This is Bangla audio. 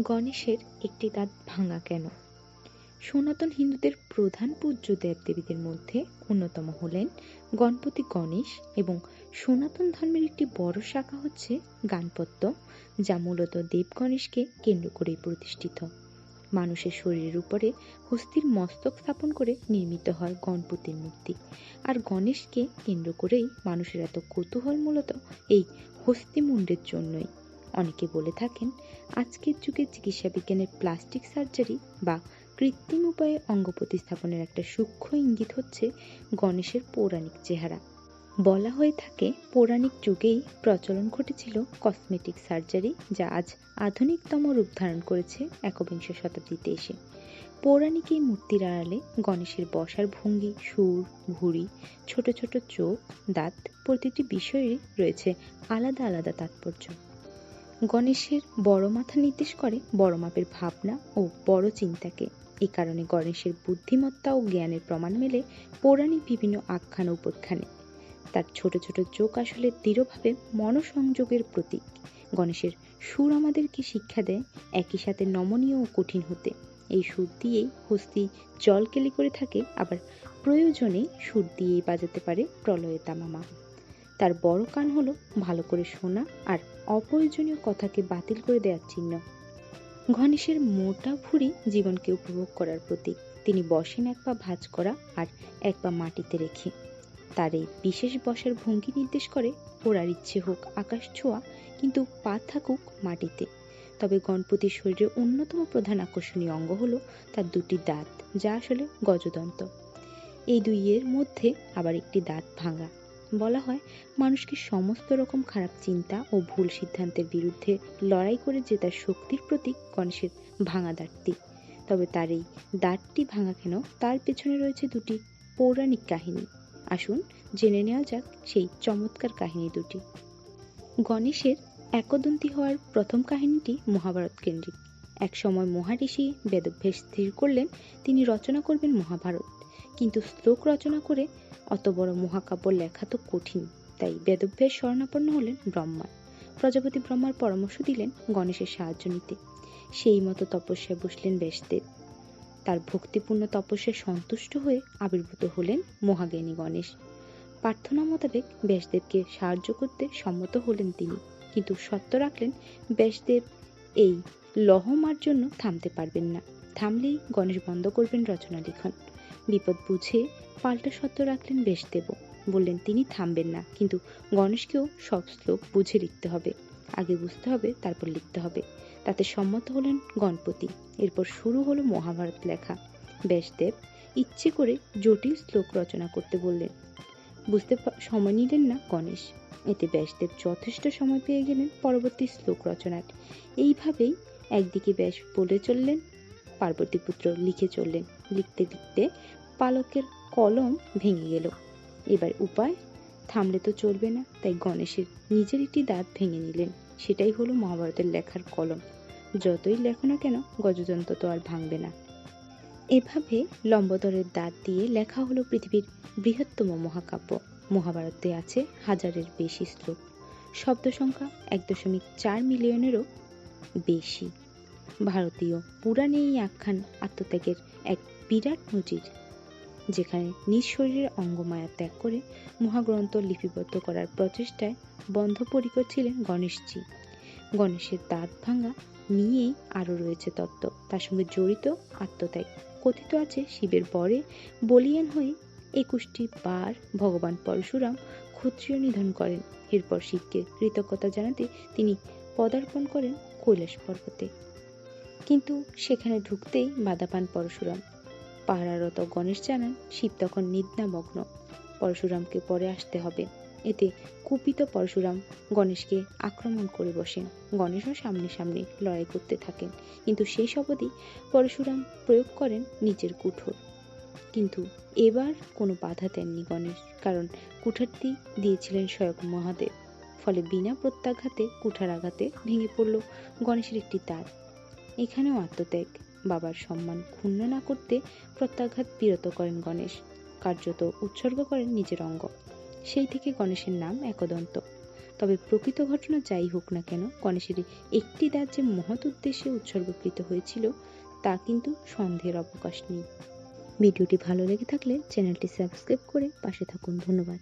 গণেশের একটি দাঁত ভাঙা কেন? সনাতন হিন্দুদের প্রধান পূজ্য দেবদেবীদের মধ্যে অন্যতম হলেন গণপতি গণেশ এবং সনাতন ধর্মের একটি বড় শাখা হচ্ছে গানপত্য, যা মূলত দেব গণেশকে কেন্দ্র করেই প্রতিষ্ঠিত। মানুষের শরীরের উপরে হস্তির মস্তক স্থাপন করে নির্মিত হয় গণপতির মূর্তি। আর গণেশকে কেন্দ্র করেই মানুষের এত কৌতূহল মূলত এই হস্তিমুণ্ডের জন্যই। অনেকে বলে থাকেন, আজকের যুগে চিকিৎসা বিজ্ঞানের প্লাস্টিক সার্জারি বা কৃত্রিম উপায়ে অঙ্গ প্রতিস্থাপনের একটা সূক্ষ্ম ইঙ্গিত হচ্ছে গণেশের পৌরাণিক চেহারা। বলা হয়ে থাকে, পৌরাণিক যুগেই প্রচলন ঘটেছিল কসমেটিক সার্জারি, যা আজ আধুনিকতম রূপ ধারণ করেছে একবিংশ শতাব্দীতে এসে। পৌরাণিক এই মূর্তির আড়ালে গণেশের বসার ভঙ্গি, সুর ভুঁড়ি ছোট ছোট চোখ, দাঁত প্রতিটি বিষয়েরই রয়েছে আলাদা আলাদা তাৎপর্য। গণেশের বড় মাথা নির্দেশ করে বড় মাপের ভাবনা ও বড় চিন্তাকে। এই কারণে গণেশের বুদ্ধিমত্তা ও জ্ঞানের প্রমাণ মেলে পৌরাণিক বিভিন্ন আখ্যান উপাখ্যানে। তার ছোট ছোট চোখ আসলে দৃঢ়ভাবে মনসংযোগের প্রতীক। গণেশের সুর আমাদেরকে শিক্ষা দেয় একই সাথে নমনীয় ও কঠিন হতে। এই সুর দিয়েই হস্তি জল কেলি করে থাকে, আবার প্রয়োজনে সুর দিয়েই বাজাতে পারে প্রলয়ে তামামা। তার বড় কান হলো ভালো করে শোনা আর অপ্রয়োজনীয় কথাকে বাতিল করে দেওয়ার চিহ্ন। গণেশের মোটা ভুঁড়ি জীবনকে উপভোগ করার প্রতীক। তিনি বসেন এক পা ভাঁজ করা আর এক পা মাটিতে রেখে। তার এই বিশেষ বসার ভঙ্গি নির্দেশ করে ওরার ইচ্ছে হোক আকাশ ছোঁয়া, কিন্তু পা থাকুক মাটিতে। তবে গণপতির শরীরের অন্যতম প্রধান আকর্ষণীয় অঙ্গ হলো তার দুটি দাঁত, যা আসলে গজদন্ত। এই দুইয়ের মধ্যে আবার একটি দাঁত ভাঙা। বলা হয়, মানুষকে সমস্ত রকম খারাপ চিন্তা ও ভুল সিদ্ধান্তের বিরুদ্ধে লড়াই করে জেতার শক্তির প্রতীক গণেশের ভাঙা দাঁতটি। তবে তার এই দাঁতটি ভাঙা কেন? তার পেছনে রয়েছে দুটি পৌরাণিক কাহিনী। আসুন জেনে নেওয়া যাক সেই চমৎকার কাহিনী দুটি। গণেশের একদন্তী হওয়ার প্রথম কাহিনীটি মহাভারত কেন্দ্রিক। এক সময় মহারিষি বেদভ্যাস স্থির করলেন, তিনি রচনা করবেন মহাভারত। কিন্তু শ্লোক রচনা করে অত বড় মহাকাব্য লেখা তো কঠিন। তাই বেদভ্যাস শরণাপন্ন হলেন ব্রহ্মা। প্রজাপতি ব্রহ্মার পরামর্শ দিলেন গণেশের সাহায্য নিতে। সেই মতো তপস্যায় বসলেন ব্যাসদেব তার ভক্তিপূর্ণ তপস্যায় সন্তুষ্ট হয়ে আবির্ভূত হলেন মহাজ্ঞানী গণেশ। প্রার্থনা মোতাবেক ব্যাসদেবকে সাহায্য করতে সম্মত হলেন তিনি। কিন্তু সত্য রাখলেন ব্যাসদেব এই লহমার জন্য থামতে পারবেন না। থামলেই গণেশ বন্ধ করবেন রচনা লিখন। বিপদ বুঝে পাল্টা সত্য রাখলেন ব্যাসদেব বললেন, তিনি থামবেন না, কিন্তু গণেশকেও সব শ্লোক বুঝে লিখতে হবে। আগে বুঝতে হবে, তারপর লিখতে হবে। তাতে সম্মত হলেন গণপতি। এরপর শুরু হলো মহাভারত লেখা। ব্যাসদেব ইচ্ছে করে জটিল শ্লোক রচনা করতে বললেন। বুঝতে সময় নিলেন না গণেশ। এতে ব্যাসদেব যথেষ্ট সময় পেয়ে গেলেন পরবর্তী শ্লোক রচনার। এইভাবেই একদিকে ব্যাস বলে চললেন পার্বতীপুত্র লিখে চললেন। লিখতে লিখতে পালকের কলম ভেঙে গেল। এবার উপায়? থামলে তো চলবে না। তাই গণেশের নিজের একটি দাঁত ভেঙে নিলেন। সেটাই হলো মহাভারতের লেখার কলম। যতই লেখো না কেন গজযন্ত্র তো আর ভাঙবে না। এভাবে লম্বতরের দাঁত দিয়ে লেখা হলো পৃথিবীর বৃহত্তম মহাকাব্য। মহাভারতে আছে হাজারের বেশি শ্লোক। শব্দ সংখ্যা এক দশমিক চার মিলিয়নেরও বেশি। ভারতীয় পুরাণে এই আখ্যান আত্মত্যাগের এক বিরাট নজির। যেখানে নিজ শরীরের অঙ্গমায়া ত্যাগ করে মহাগ্রন্থ লিপিবদ্ধ করার প্রচেষ্টায় বন্ধপরিকর ছিলেন গণেশজি। গণেশের দাঁত ভাঙা নিয়েই আরও রয়েছে তত্ত্ব। তার সঙ্গে জড়িত আত্মত্যাগ। কথিত আছে, শিবের বরে বলিয়ান হয়ে একুশটি বার ভগবান পরশুরাম ক্ষত্রিয় নিধন করেন। এরপর শিবকে কৃতজ্ঞতা জানাতে তিনি পদার্পণ করেন কৈলাস পর্বতে। কিন্তু সেখানে ঢুকতেই বাধা পান পরশুরাম। পাহারারত গণেশ জানান, শিব তখন নিদ্রামগ্ন। পরশুরামকে পরে আসতে হবে। এতে কুপিত পরশুরাম গণেশকে আক্রমণ করে বসেন। গণেশও সামনে সামনে লড়াই করতে থাকেন। কিন্তু সেই শপথই পরশুরাম প্রয়োগ করেন নিজের কুঠোর। কিন্তু এবার কোনো বাধা দেননি গণেশ, কারণ কুঠারটি দিয়েছিলেন স্বয়ং মহাদেব। ফলে বিনা প্রত্যাঘাতে কুঠার আঘাতে ভেঙে পড়ল গণেশের একটি তার এখানেও আত্মত্যাগ। বাবার সম্মান ক্ষুণ্ণ না করতে প্রত্যাঘাত বিরত করেন গণেশ, কার্যত উৎসর্গ করেন নিজের অঙ্গ। সেই থেকে গণেশের নাম একদন্ত। তবে প্রকৃত ঘটনা যাই হোক না কেন, গণেশের একটি দাঁত যে মহৎ উদ্দেশ্যে উৎসর্গকৃত হয়েছিল, তা কিন্তু সন্দেহের অবকাশ নেই। ভিডিওটি ভালো লেগে থাকলে চ্যানেলটি সাবস্ক্রাইব করে পাশে থাকুন। ধন্যবাদ।